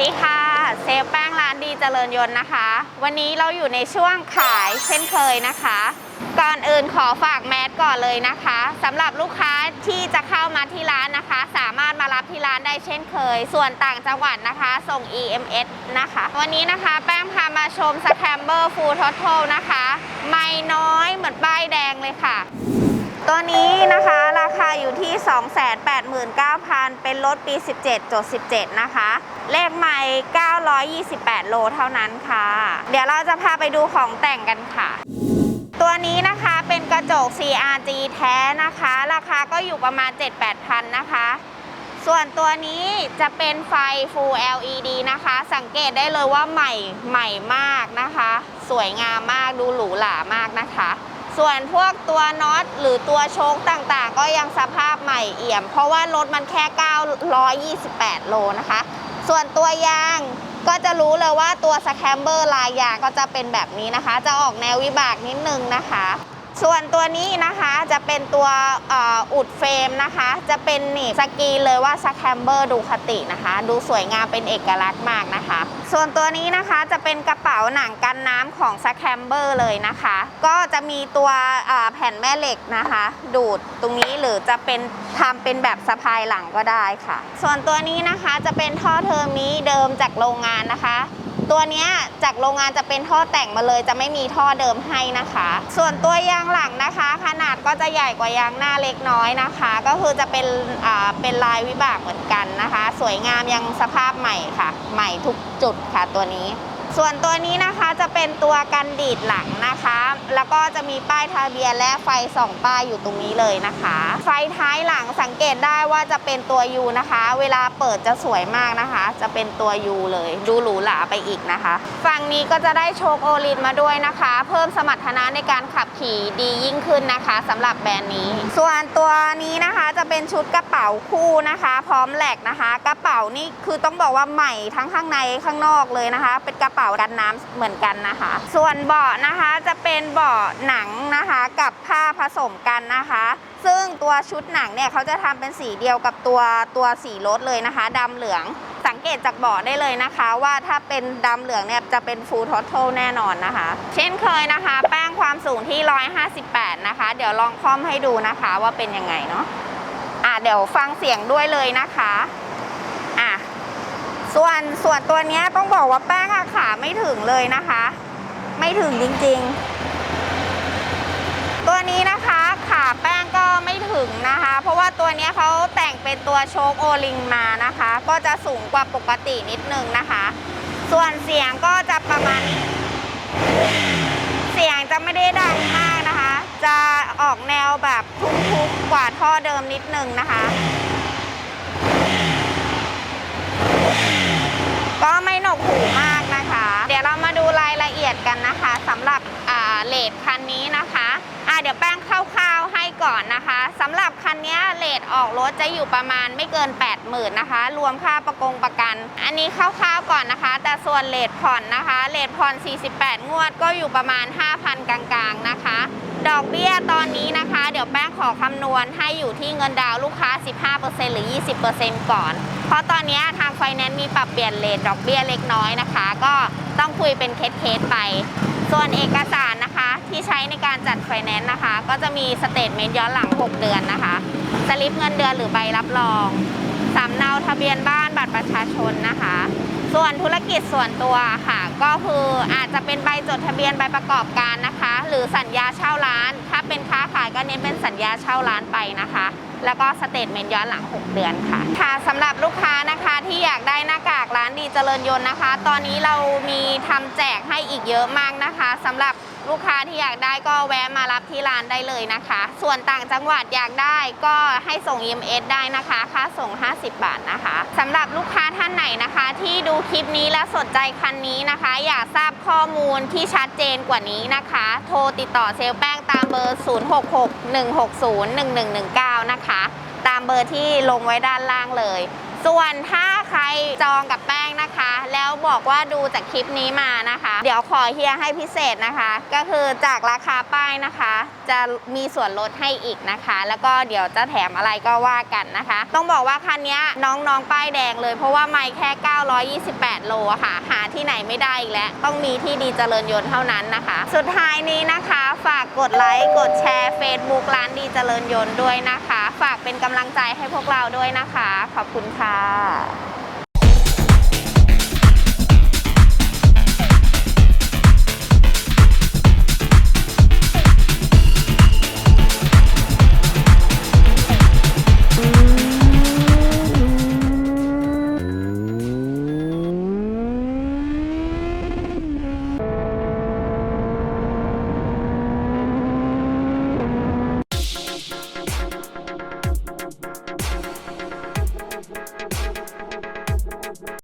ดีค่ะ เซฟแป้งร้านดีเจริญยนต์นะคะ วันนี้เราอยู่ในช่วงขายเช่นเคยนะคะ ก่อนอื่นขอฝากแมสก่อนเลยนะคะสำหรับลูกค้าที่จะเข้ามาที่ร้านนะคะ สามารถมารับที่ร้านได้เช่นเคย ส่วนต่างจังหวัดนะคะ ส่ง EMS นะคะ วันนี้นะคะแป้งพามาชมสแคมเบอร์ฟูลทอทลนะคะ ไม่น้อยเหมือนป้ายแดงเลยค่ะ ตัวนี้นะคะราคาอยู่ที่ 289,000 เป็นรถปี 17จด17 นะคะ เลขใหม่ 928 โลเท่านั้นค่ะ เดี๋ยวเราจะพาไปดูของแต่งกันค่ะ ตัวนี้นะคะเป็นกระจก CRG แท้นะคะ ราคาก็อยู่ประมาณ 7-8พันนะคะ ส่วนตัวนี้จะเป็นไฟ Full LED นะคะ สังเกตได้เลยว่าใหม่ใหม่มากนะคะ สวยงามมากดูหรูหรามากนะคะ ส่วนพวกตัวน็อตหรือตัวโชคต่างๆ ก็ยังสภาพใหม่เอี่ยม เพราะว่ารถมันแค่ 928 โลนะคะ ส่วนตัวยางก็จะรู้เลยว่าตัวสแคมเบอร์ลายยางก็จะเป็นแบบนี้นะคะ จะออกแนววิบากนิดนึงนะคะ ส่วนตัวนี้นะคะจะเป็นตัวอ,อุดเฟรมนะคะ จะเป็นหนีบสกีเลยว่าสแคมเบอร์ดูคตินะคะ ดูสวยงามเป็นเอกลักษณ์มากนะคะ ส่วนตัวนี้นะคะจะเป็นกระเป๋าหนังกันน้ำของสแคมเบอร์เลยนะคะ ก็จะมีตัวแผ่นแม่เหล็กนะคะ ดูดตรงนี้หรือจะเป็นทำเป็นแบบสะพายหลังก็ได้ค่ะ ส่วนตัวนี้นะคะจะเป็นท่อเทอร์มิเดิมจากโรงงานนะคะ ตัวนี้จากโรงงานจะเป็นท่อแต่งมาเลย จะไม่มีท่อเดิมให้นะคะ ส่วนตัวยางหลังนะคะ ขนาดก็จะใหญ่กว่ายางหน้าเล็กน้อยนะคะ ก็คือจะเป็นอ่าเป็นลายวิบากเหมือนกันนะคะ สวยงามยังสภาพใหม่ค่ะ ใหม่ทุกจุดค่ะตัวนี้ ส่วนตัวนี้นะคะจะเป็นตัวกันดีดหลังนะคะ แล้วก็จะมีป้ายทะเบียนและไฟสองป้ายอยู่ตรงนี้เลยนะคะ ไฟท้ายหลังสังเกตได้ว่าจะเป็นตัว U นะคะ เวลาเปิดจะสวยมากนะคะ จะเป็นตัว U เลย ดูหรูหราไปอีกนะคะ ฝั่งนี้ก็จะได้โชคโอลินมาด้วยนะคะ เพิ่มสมรรถนะในการขับขี่ดียิ่งขึ้นนะคะสำหรับแบรนด์นี้ ส่วนตัวนี้นะคะจะเป็นชุดกระเป๋าคู่นะคะ พร้อมแหลกนะคะ กระเป๋านี่คือต้องบอกว่าใหม่ทั้งข้างในข้างนอกเลยนะคะ เป็นกระเป๋ากันน้ำเหมือนกันนะคะ ส่วนเบาะนะคะจะเป็นเบาะหนังนะคะกับผ้าผสมกันนะคะ ซึ่งตัวชุดหนังเนี่ยเขาจะทำเป็นสีเดียวกับตัวตัวสีรถเลยนะคะดำเหลืองสังเกตจากเบาะได้เลยนะคะ ว่าถ้าเป็นดำเหลืองเนี่ยจะเป็นฟูลทอทลแน่นอนนะคะ เช่นเคยนะคะ แป้งความสูงที่ 158 นะคะ เดี๋ยวลองคล่อมให้ดูนะคะว่าเป็นยังไงเนาะอะเดี๋ยวฟังเสียงด้วยเลยนะคะ ส่วนส่วนตัวนี้ต้องบอกว่าแป้งขาไม่ถึงเลยนะคะ ไม่ถึงจริงๆ ตัวนี้นะคะขาแป้งก็ไม่ถึงนะคะ เพราะว่าตัวนี้เขาแต่งเป็นตัวโชคโอลิงมานะคะ ก็จะสูงกว่าปกตินิดนึงนะคะ ส่วนเสียงก็จะประมาณนี้เสียงจะไม่ได้ดังมากนะคะ จะออกแนวแบบทุ้มๆกว่าท่อเดิมนิดนึงนะคะ ก็ไม่หนกหูมากนะคะ เดี๋ยวเรามาดูรายละเอียดกันนะคะสำหรับเลทคันนี้นะคะอ่าเดี๋ยวแป้งคร่าวๆให้ก่อนนะคะสำหรับคันนี้เลทออกรถจะอยู่ประมาณไม่เกิน 80,000นะคะ รวมค่าประกงประกัน อันนี้คร่าวๆก่อนนะคะ แต่ส่วนเลทผ่อนนะคะเลทผ่อน 48 งวดก็อยู่ประมาณ 5,000 กลางๆนะคะ ดอกเบี้ยตอนนี้นะคะ เดี๋ยวแป้งขอคำนวณให้อยู่ที่เงินดาวลูกค้า 15%หรือ 20%ก่อน เพราะตอนนี้ทางไฟแนนซ์มีปรับเปลี่ยนเลทดอกเบี้ยเล็กน้อยนะคะ ก็ต้องคุยเป็นเคสๆไป ส่วนเอกสารนะคะที่ใช้ในการจัดไฟแนนซ์นะคะ ก็จะมีสเตทเมนต์ย้อนหลัง 6 เดือนนะคะสลิปเงินเดือนหรือใบรับรองสำเนาทะเบียนบ้านบัตรประชาชนนะคะ ส่วนธุรกิจส่วนตัวค่ะ ก็คืออาจจะเป็นใบจดทะเบียนใบประกอบการนะคะ หรือสัญญาเช่าร้าน ถ้าเป็นค้าขายก็เน้นเป็นสัญญาเช่าร้านไปนะคะแล้วก็สเตทเมนต์ย้อนหลัง 6 เดือนค่ะ ค่ะสำหรับลูกค้านะคะที่อยากได้หน้ากากร้านดีเจริญยนต์นะคะ ตอนนี้เรามีทำแจกให้อีกเยอะมากนะคะสำหรับลูกค้าที่อยากได้ก็แวะมารับที่ร้านได้เลยนะคะ ส่วนต่างจังหวัดอยากได้ก็ให้ส่ง EMS ได้นะคะ ค่าส่ง 50 บาทนะคะสำหรับลูกค้าท่านไหนนะคะ ที่ดูคลิปนี้และสนใจคันนี้นะคะ อยากทราบข้อมูลที่ชัดเจนกว่านี้นะคะ โทรติดต่อเซลลแป้งตามเบอร์ 0661601119 นะคะ ตามเบอร์ที่ลงไว้ด้านล่างเลย ส่วนถ้าใครจองกับแป้งนะคะ แล้วบอกว่าดูจากคลิปนี้มานะคะ เดี๋ยวขอเฮียให้พิเศษนะคะ ก็คือจากราคาป้ายนะคะ จะมีส่วนลดให้อีกนะคะ แล้วก็เดี๋ยวจะแถมอะไรก็ว่ากันนะคะ ต้องบอกว่าคันนี้น้องๆป้ายแดงเลย เพราะว่าไม่แค่ 928 โลค่ะ หาที่ไหนไม่ได้อีกแล้ว ต้องมีที่ดีเจริญยนต์เท่านั้นนะคะ สุดท้ายนี้นะคะ ฝากกดไลค์กดแชร์ Facebook ร้านดีเจริญยนต์ด้วยนะคะ ฝากเป็นกำลังใจให้พวกเราด้วยนะคะ ขอบคุณค่ะ